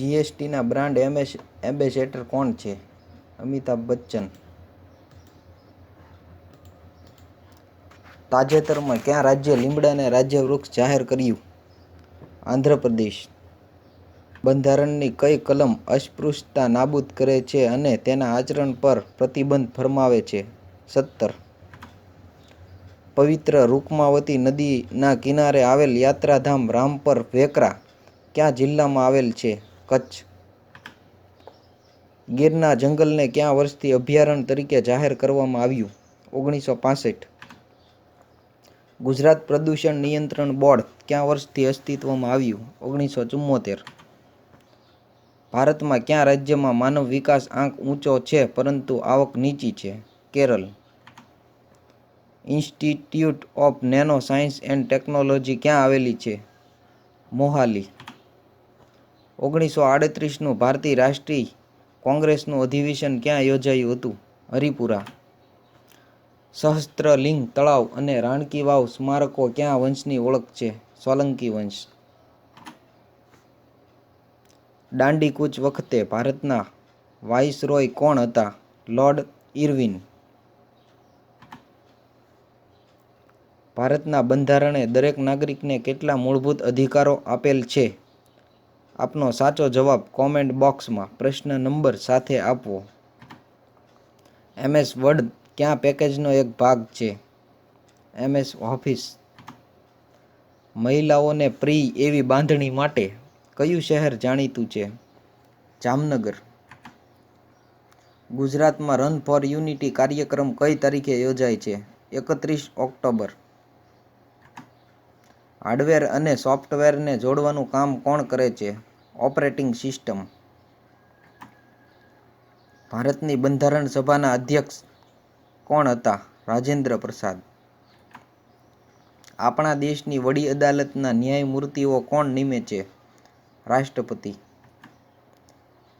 જીએસટીના brand એમ્બેસ ambassador કોણ છે? અમિતાભ બચ્ચન. તાજેતરમાં કયા રાજ્ય લીમડાને રાજ્ય વૃક્ષ જાહેર કર્યું? આંધ્રપ્રદેશ. બંધારણની કઈ કલમ અસ્પૃશ્યતા નાબૂદ કરે છે અને તેના આચરણ પર પ્રતિબંધ ફરમાવે છે? સત્તર. પવિત્ર રૂકમાવતી નદીના કિનારે આવેલ યાત્રાધામ રામપર વેકરા કયા જિલ્લામાં આવેલ છે? કચ્છ. ગીરના જંગલને ક્યાં વર્ષથી અભયારણ્ય તરીકે જાહેર કરવામાં આવ્યું? ઓગણીસો પાસઠ. ગુજરાત પ્રદૂષણ નિયંત્રણ બોર્ડ ક્યાં વર્ષથી અસ્તિત્વમાં આવ્યું? ઓગણીસો ચુમ્મોતેર ભારતમાં ક્યાં રાજ્યમાં માનવ વિકાસ આંક ઊંચો છે, પરંતુ આવક નીચી છે? Kerala. Institute of nano science and technology ક્યાં આવેલી છે? મોહાલી. ઓગણીસો આડત્રીસનું ભારતીય રાષ્ટ્રીય કોંગ્રેસનું અધિવેશન ક્યાં યોજાયું હતું? હરિપુરા. સહસ્ત્રલિંગ તળાવ અને રાણકી વાવ સ્મારકો ક્યાં વંશની ઓળખ છે? સોલંકી વંશ. દાંડી કૂચ વખતે ભારતના વાઇસરોય કોણ હતા? Lord Irwin. ભારતના બંધારણે દરેક નાગરિકને કેટલા મૂળભૂત અધિકારો આપેલ છે? આપનો સાચો જવાબ કોમેન્ટ બોક્સમાં પ્રશ્ન નંબર સાથે આપવો. એમએસ વર્ડ ક્યાં પેકેજનો એક ભાગ છે? એમએસ ઓફિસ મહિલાઓને પ્રી એવી બાંધણી માટે કયું શહેર જાણીતું છે? જામનગર. ગુજરાતમાં રન ફોર યુનિટી કાર્યક્રમ કઈ તારીખે યોજાય છે? એકત્રીસ ઓક્ટોબર. હાર્ડવેર અને સોફ્ટવેરને જોડવાનું કામ કોણ કરે છે? Operating system. ભારતની બંધારણ સભાના અધ્યક્ષ કોણ હતા? રાજેન્દ્ર પ્રસાદ. આપણા દેશની વડી અદાલતના ન્યાયમૂર્તિઓ કોણ નિમે છે? રાષ્ટ્રપતિ.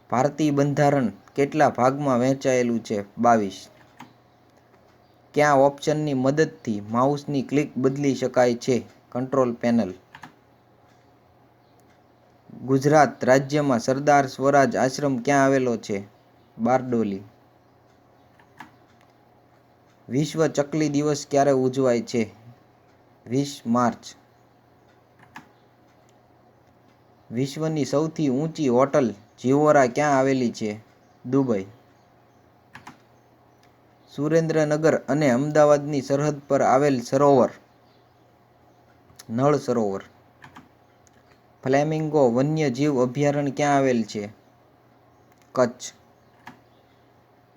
ભારતીય બંધારણ કેટલા ભાગમાં વહેંચાયેલું છે? બાવીસ. ક્યાં ઓપ્શનની મદદથી માઉસની ક્લિક બદલી શકાય છે? Control panel. ગુજરાત રાજ્યમાં સરદાર સ્વરાજ આશ્રમ ક્યાં આવેલો છે? બારડોલી. વિશ્વ ચકલી દિવસ ક્યારે ઉજવાય છે? વીસ માર્ચ. વિશ્વની સૌથી ઊંચી હોટલ જીવોરા ક્યાં આવેલી છે? દુબઈ. સુરેન્દ્રનગર અને અમદાવાદની સરહદ પર આવેલ સરોવર. નળ સરોવર. ફ્લેમિંગો વન્યજીવ અભયારણ્ય ક્યાં આવેલ છે? કચ્છ.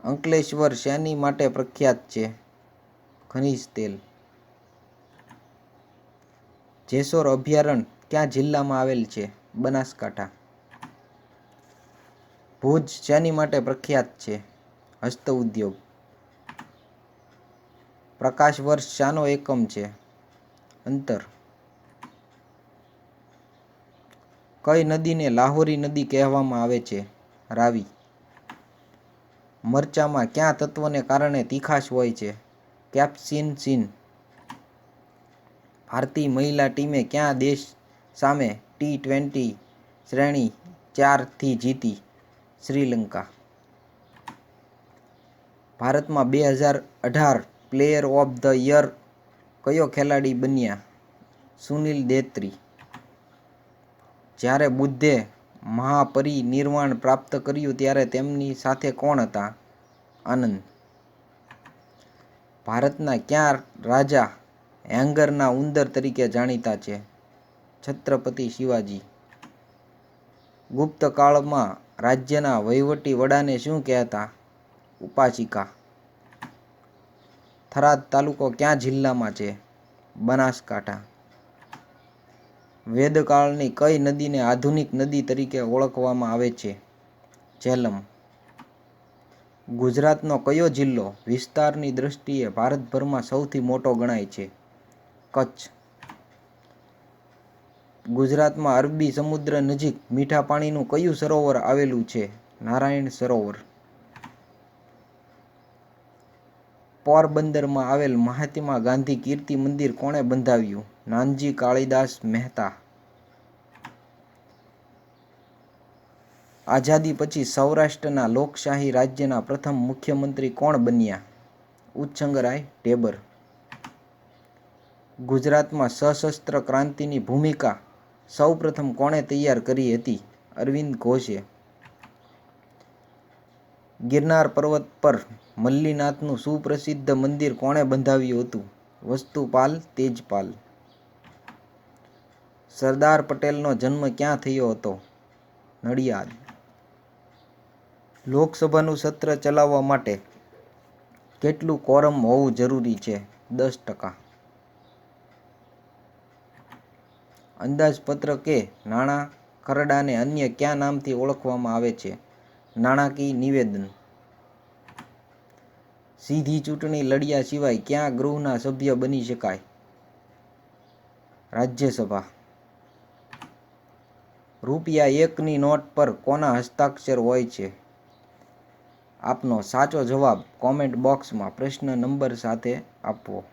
અંકલેશ્વર શેની માટે પ્રખ્યાત છે? ખનિજ તેલ. જેસોર અભયારણ્ય ક્યાં જિલ્લામાં આવેલ છે? બનાસકાંઠા. ભુજ શેની માટે પ્રખ્યાત છે? હસ્ત ઉદ્યોગ. પ્રકાશ વર્ષ શાનો એકમ છે? અંતર. કઈ નદીને લાહોરી નદી કહેવામાં આવે છે? રાવી. મરચામાં કયા તત્વને કારણે તીખાશ હોય છે? કેપ્સિન સિન ભારતીય મહિલા ટીમે ક્યાં દેશ સામે ટી ટ્વેન્ટી શ્રેણી ચારથી જીતી? શ્રીલંકા. ભારતમાં બે હજાર અઢાર પ્લેયર ઓફ ધ યર કયો ખેલાડી બન્યા? સુનિલ દેત્રી. જ્યારે બુદ્ધે મહાપરિનિર્વાણ પ્રાપ્ત કર્યું ત્યારે તેમની સાથે કોણ હતા? આનંદ. ભારતના ક્યાં રાજા હેંગરના ઉંદર તરીકે જાણીતા છે? છત્રપતિ શિવાજી. ગુપ્ત કાળમાં રાજ્યના વહીવટી વડાને શું કહેતા? ઉપાસિકા. થરાદ તાલુકો ક્યાં જિલ્લામાં છે? બનાસકાંઠા. વેદકાળની કઈ નદીને આધુનિક નદી તરીકે ઓળખવામાં આવે છે? ઝેલમ. ગુજરાતનો કયો જિલ્લો વિસ્તારની દ્રષ્ટિએ ભારતભરમાં સૌથી મોટો ગણાય છે? કચ્છ. ગુજરાતમાં અરબી સમુદ્ર નજીક મીઠા પાણીનું કયું સરોવર આવેલું છે? નારાયણ સરોવર. પોરબંદરમાં આવેલ મહાત્મા ગાંધી કીર્તિ મંદિર કોણે બંધાવ્યું? નાનજી કાળીદાસ મહેતા. આઝાદી પછી સૌરાષ્ટ્રના લોકશાહી રાજ્યના પ્રથમ મુખ્યમંત્રી કોણ બન્યા? ઉચ્છંગરાય ટેબર. ગુજરાતમાં સશસ્ત્ર ક્રાંતિની ભૂમિકા સૌપ્રથમ કોણે તૈયાર કરી હતી? અરવિંદ ઘોષે. ગિરનાર પર્વત પર મલ્લીનાથનું સુપ્રસિદ્ધ મંદિર કોણે બંધાવ્યું હતું? વસ્તુપાલ તેજપાલ. સરદાર પટેલનો જન્મ ક્યાં થયો હતો? નડિયાદ. લોકસભાનું સત્ર ચલાવવા માટે કેટલું કોરમ હોવું જરૂરી છે? દસ ટકા. અંદાજપત્ર કે નાણાં ખરડાને અન્ય કયા નામથી ઓળખવામાં આવે છે? નાણાકીય નિવેદન. સીધી ચૂંટણી લડ્યા સિવાય ક્યાં ગૃહના સભ્ય બની શકાય? રાજ્યસભા. રૂપિયા એકની નોટ પર કોના હસ્તાક્ષર હોય છે? આપનો સાચો જવાબ કોમેન્ટ બોક્સમાં પ્રશ્ન નંબર સાથે આપવો